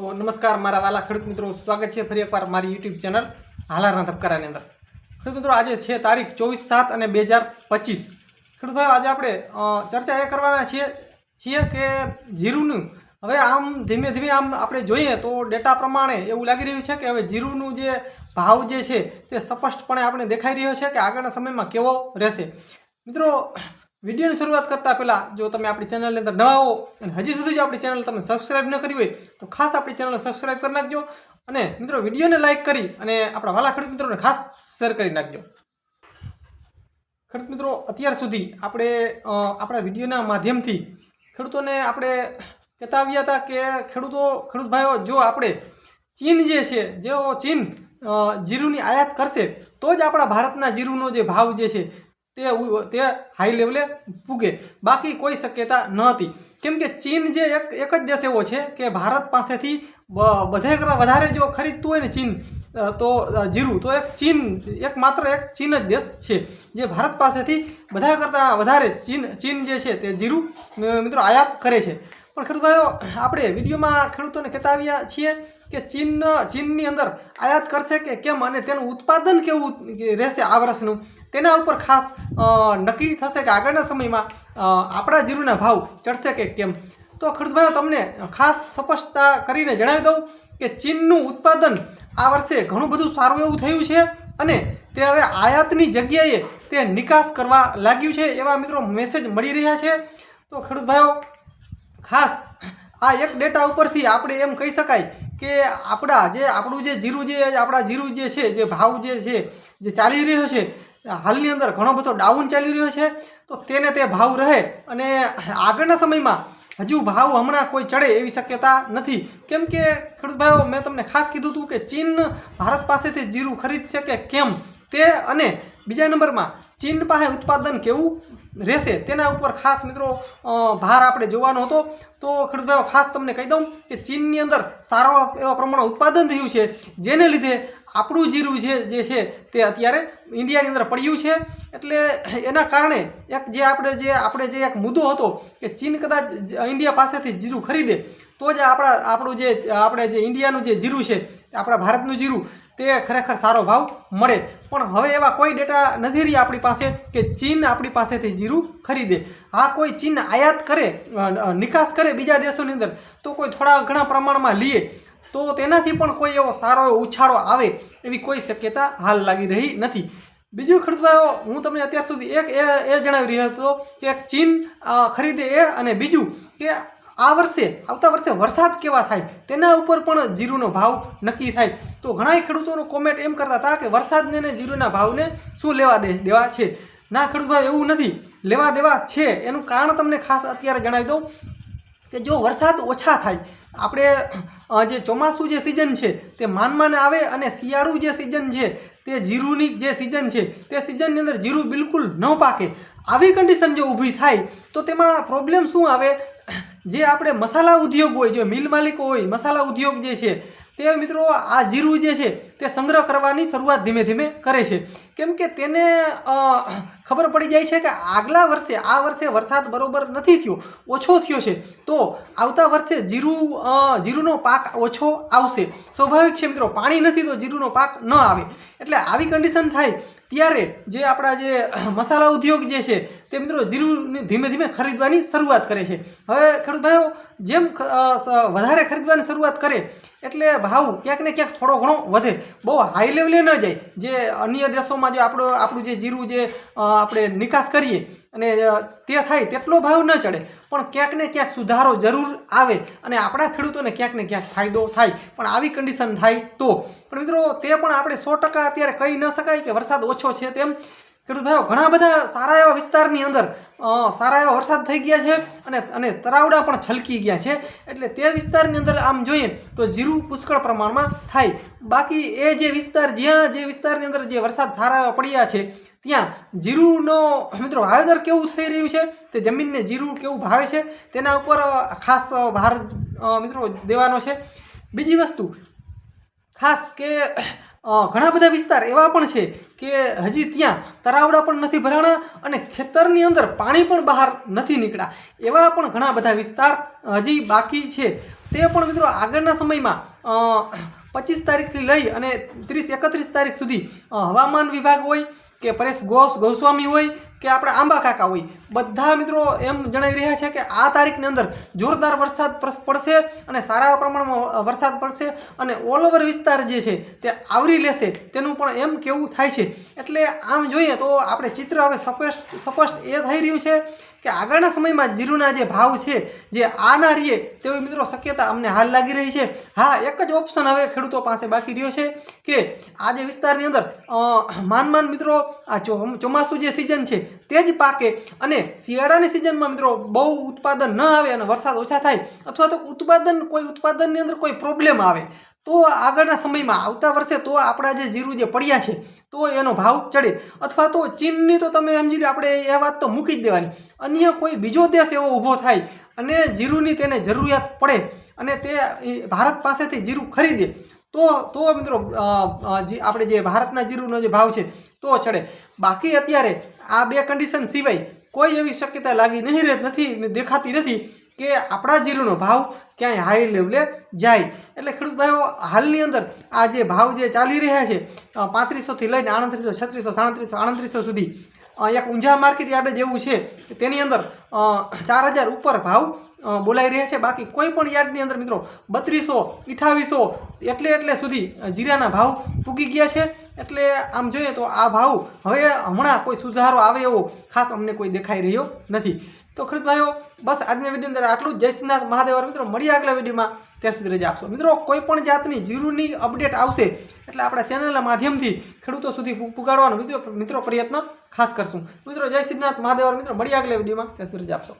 તો નમસ્કાર, મારા વાલા ખેડૂત મિત્રો, સ્વાગત છે ફરી એકવાર મારી યુટ્યુબ ચેનલ હાલારના ધબકારાની અંદર. ખેડૂત મિત્રો, આજે છે તારીખ ચોવીસ સાત અને બે હજાર પચીસ. ખેડૂત ભાઈ આજે આપણે ચર્ચા એ કરવાના છીએ છીએ કે જીરુનું. હવે આમ ધીમે ધીમે આમ આપણે જોઈએ તો ડેટા પ્રમાણે એવું લાગી રહ્યું છે કે હવે જીરુનું જે ભાવ જે છે તે સ્પષ્ટપણે આપણે દેખાઈ રહ્યો છે કે આગળના સમયમાં કેવો રહેશે. મિત્રો વિડીયોની શરૂઆત કરતાં પહેલાં જો તમે આપણી ચેનલની અંદર નવા હો અને હજી સુધી જો આપણી ચેનલ તમે સબસ્ક્રાઈબ ન કરી હોય, તો ખાસ આપણી ચેનલને સબસ્ક્રાઈબ કરી નાખજો અને મિત્રો વિડીયોને લાઇક કરી અને આપણા વાલા ખેડૂત મિત્રોને ખાસ શેર કરી નાખજો. ખેડૂત મિત્રો, અત્યાર સુધી આપણે આપણા વિડીયોના માધ્યમથી ખેડૂતોને આપણે કહેતા આવ્યા હતા કે ખેડૂતો, ખેડૂત ભાઈઓ, જો આપણે ચીન જે છે, જેઓ ચીન જીરુની આયાત કરશે, તો જ આપણા ભારતના જીરુનો જે ભાવ જે છે તે તે હાઈ લેવલે પૂગે બાકી કોઈ શક્યતા ન હતી કેમ કે ચીન જે એક એક જ દેશ એવો છે કે ભારત પાસેથી બધે કરતાં વધારે જો ખરીદતું હોય ને ચીન તો જીરું, તો એક ચીન એક માત્ર એક ચીન જ દેશ છે. જે ભારત પાસેથી બધા કરતાં વધારે ચીન ચીન જે છે તે જીરું મિત્રો આયાત કરે છે. પણ ખેડૂત ભાઈઓ, આપણે વિડીયોમાં ખેડૂતોને કહેતા આવ્યા છીએ કે ચીન, ચીનની અંદર આયાત કરશે કે કેમ અને તેનું ઉત્પાદન કેવું રહેશે આ વર્ષનું? તેના ઉપર ખાસ નક્કી થશે કે આગળના સમયમાં આપણા જીરુના ભાવ ચડશે કે કેમ? તો ખેડૂતભાઈઓ તમને ખાસ સ્પષ્ટતા કરીને જણાવી દઉં કે ચીનનું ઉત્પાદન આ વર્ષે ઘણું બધું સારું એવું થયું છે અને તે હવે આયાતની જગ્યાએ તે નિકાસ કરવા લાગ્યું છે એવા મિત્રો મેસેજ મળી રહ્યા છે. તો ખેડૂત ભાઈઓ ખાસ આ એક ડેટા ઉપરથી આપણે એમ કહી શકાય કે આપણા જે આપણું જે જીરું જે આપણા જીરું જે છે, જે ભાવ જે છે, જે ચાલી રહ્યો છે, હાલની અંદર ઘણો બધો ડાઉન ચાલી રહ્યો છે, તો તેને તે ભાવ રહે અને આગળના સમયમાં હજુ ભાવ હમણાં કોઈ ચડે એવી શક્યતા નથી. કેમ કે ખેડૂત ભાઈઓ, મેં તમને ખાસ કીધું હતું કે ચીન ભારત પાસેથી જીરું ખરીદશે કે કેમ? તે અને બીજા નંબરમાં ચીન પાસે ઉત્પાદન કેવું? રહેશે. તેના ઉપર ખાસ મિત્રો ભાર આપણે જોવાનો હતો. તો ખેડૂતભાઈઓ ખાસ તમને કહી દઉં કે ચીનની અંદર સારો એવા પ્રમાણમાં ઉત્પાદન થયું છે, જેને લીધે આપણું જીરું છે, જે છે તે અત્યારે ઇન્ડિયાની અંદર પડ્યું છે. એટલે એના કારણે એક જે આપણે જે આપણે જે એક મુદ્દો હતો કે ચીન કદાચ ઇન્ડિયા પાસેથી જીરું ખરીદે, તો જ આપણા, આપણું જે, આપણે જે ઇન્ડિયાનું જે જીરું છે, આપણા ભારતનું જીરું તે ખરેખર સારો ભાવ મળે. પણ હવે એવા કોઈ ડેટા નથી રહ્યા આપણી પાસે કે ચીન આપણી પાસેથી જીરું ખરીદે. આ કોઈ ચીન આયાત કરે નિકાસ કરે બીજા દેશોની અંદર, તો કોઈ થોડા ઘણા પ્રમાણમાં લઈએ તો તેનાથી પણ કોઈ એવો સારો ઉછાળો આવે એવી કોઈ શક્યતા હાલ લાગી રહી નથી. બીજું ખેડૂત હું તમને અત્યાર સુધી એક એ જણાવી રહ્યો હતો કે ચીન ખરીદે એ અને બીજું કે આ વર્ષે, આવતા વર્ષે વરસાદ કેવા થાય, તેના ઉપર પણ જીરુનો ભાવ નક્કી થાય. તો ઘણા ખેડૂતોનો કોમેન્ટ એમ કરતા હતા કે વરસાદને ને જીરુના ભાવને શું લેવા દે, દેવા છે? ના ખેડૂત ભાઈ, એવું નથી. લેવા દેવા છે. એનું કારણ તમને ખાસ અત્યારે જણાવી દઉં કે જો વરસાદ ઓછા થાય, આપણે જે ચોમાસું જે સિઝન છે, તે માન આવે અને શિયાળું જે સિઝન છે, તે જીરુની જે સિઝન છે, તે સિઝનની અંદર જીરું બિલકુલ ન પાકે. આવી કન્ડિશન જો ઊભી થાય, તો તેમાં પ્રોબ્લેમ શું આવે? જે આપણે મસાલા ઉદ્યોગ હોય, જે મિલ માલિકો હોય, મસાલા ઉદ્યોગ જે છે, તે મિત્રો આ જીરું જે છે, તે સંગ્રહ કરવાની શરૂઆત ધીમે ધીમે કરે છે. કેમ કે તેને ખબર પડી જાય છે કે આગલા વર્ષે, આ વર્ષે વરસાદ બરોબર નથી થયો, ઓછો થયો છે. તો આવતા વર્ષે જીરું જીરુંનો પાક ઓછો આવશે. સ્વાભાવિક છે મિત્રો, પાણી નથી તો જીરુંનો પાક ન આવે. એટલે આવી કન્ડિશન થાય ત્યારે જે આપણા જે મસાલા ઉદ્યોગ જે છે, તે મિત્રો જીરું ધીમે ધીમે ખરીદવાની શરૂઆત કરે છે. હવે ખેડૂત જેમ વધારે ખરીદવાની શરૂઆત કરે, એટલે ભાવ ક્યાંક ને ક્યાંક થોડો ઘણો વધે. બહુ હાઈ લેવલે ન જાય. જે અન્ય દેશોમાં જે આપણો, આપણું જે જીરું જે આપણે નિકાસ કરીએ અને તે થાય તેટલો ભાવ ન ચડે, પણ ક્યાંક ને ક્યાંક સુધારો જરૂર આવે અને આપણા ખેડૂતોને ક્યાંક ને ક્યાંક ફાયદો થાય, પણ આવી કન્ડિશન થાય તો. પણ મિત્રો, તે પણ આપણે સો ટકા અત્યારે કહી ન શકાય કે વરસાદ ઓછો છે તેમ. ખેડૂત ભાઈઓ ઘણા બધા સારા એવા વિસ્તારની અંદર સારા એવા વરસાદ થઈ ગયા છે અને અને તરાવડા પણ છલકી ગયા છે. એટલે તે વિસ્તારની અંદર આમ જોઈએ તો જીરું પુષ્કળ પ્રમાણમાં થાય. બાકી એ જે વિસ્તાર, જ્યાં જે વિસ્તારની અંદર જે વરસાદ સારા એવા પડ્યા છે, ત્યાં જીરુનો, મિત્રો, વાવેતર કેવું થઈ રહ્યું છે? તે જમીનને જીરું કેવું ભાવે છે? તેના ઉપર ખાસ ભાર મિત્રો, દેવાનો છે. બીજી વસ્તુ, ખાસ કે ઘણા બધા વિસ્તાર એવા પણ છે કે હજી ત્યાં તરાવડા પણ નથી ભરાણા અને ખેતરની અંદર પાણી પણ બહાર નથી નીકળ્યા. એવા પણ ઘણા બધા વિસ્તાર હજી બાકી છે. તે પણ મિત્રો આગળના સમયમાં પચીસ તારીખથી લઈ અને ત્રીસ, એકત્રીસ તારીખ સુધી હવામાન વિભાગ હોય કે પરેશ ગોસ ગોસ્વામી હોય કે આપણા આંબા કાકા હોય બધા મિત્રો એમ જણાવી રહ્યા છે કે આ તારીખની અંદર જોરદાર વરસાદ પડશે અને સારા પ્રમાણમાં વરસાદ પડશે અને ઓલ ઓવર વિસ્તાર જે છે તે આવરી લેશે તેનું પણ એમ કેવું થાય છે. એટલે આમ જોઈએ તો આપણે ચિત્ર હવે સ્પષ્ટ સ્પષ્ટ એ થઈ રહ્યું છે કે આગળના સમયમાં જીરુના જે ભાવ છે જે આના રહીએ તેવી મિત્રો શક્યતા અમને હાલ લાગી રહી છે. હા, એક જ ઓપ્શન હવે ખેડૂતો પાસે બાકી રહ્યો છે કે આ જે વિસ્તારની અંદર માન માન મિત્રો આ ચોમાસું જે સિઝન છે તે જ પાકે અને શિયાળાની સિઝનમાં મિત્રો બહુ ઉત્પાદન ન આવે અને વરસાદ ઓછા થાય અથવા તો ઉત્પાદન કોઈ ઉત્પાદનની અંદર કોઈ પ્રોબ્લેમ આવે, તો આગળના સમયમાં આવતા વર્ષે તો આપણા જે જીરું જે પડ્યા છે, તો એનો ભાવ ચડે. અથવા તો ચીનની તો તમે સમજી લો આપણે એ વાત તો મૂકી જ દેવાની. અન્ય કોઈ બીજો દેશ એવો ઊભો થાય અને જીરુંની તેને જરૂરિયાત પડે અને તે ભારત પાસેથી જીરું ખરીદે, તો તો મિત્રો આપણે જે ભારતના જીરુંનો જે ભાવ છે, તો ચડે. બાકી અત્યારે આ બે કન્ડિશન સિવાય કોઈ એવી શક્યતા લાગી નહીં રહે નથી દેખાતી નથી કે આપણા જીરુનો ભાવ ક્યાંય હાઈ લેવલે જાય. એટલે ખેડૂત ભાઈઓ, હાલની અંદર આ જે ભાવ જે ચાલી રહ્યા છે પાંત્રીસોથી લઈને આડત્રીસો, છત્રીસો, સાડત્રીસો, આડત્રીસો સુધી એક ઊંઝા માર્કેટ યાર્ડ જેવું છે તેની અંદર ચાર હજાર ઉપર ભાવ બોલાઈ રહ્યા છે. બાકી કોઈ પણ યાર્ડની અંદર મિત્રો બત્રીસો, અઠાવીસો એટલે એટલે સુધી જીરાના ભાવ પૂગી ગયા છે. એટલે આમ જોઈએ તો આ ભાવ હવે હમણાં કોઈ સુધારો આવે એવો ખાસ અમને કોઈ દેખાઈ રહ્યો નથી. તો ખરીદ ભાઈઓ, બસ આજના વીડિયો અંદર આટલું જય શ્રીનાથ મહાદેવ મિત્રો, મળીએ આગલા વિડીયોમાં. ત્યાં સુધી રજા આપશો. મિત્રો, કોઈ પણ જાતની જીરુની અપડેટ આવશે, એટલે આપણા ચેનલના માધ્યમથી ખેડૂતો સુધી પુગાડવાનો મિત્રો મિત્રો પ્રયત્ન ખાસ કરશું. મિત્રો, જય શ્રીનાથ મહાદેવ મિત્રો, મળીએ આગલા વિડીયોમાં. ત્યાં સુધી રજા આપશો.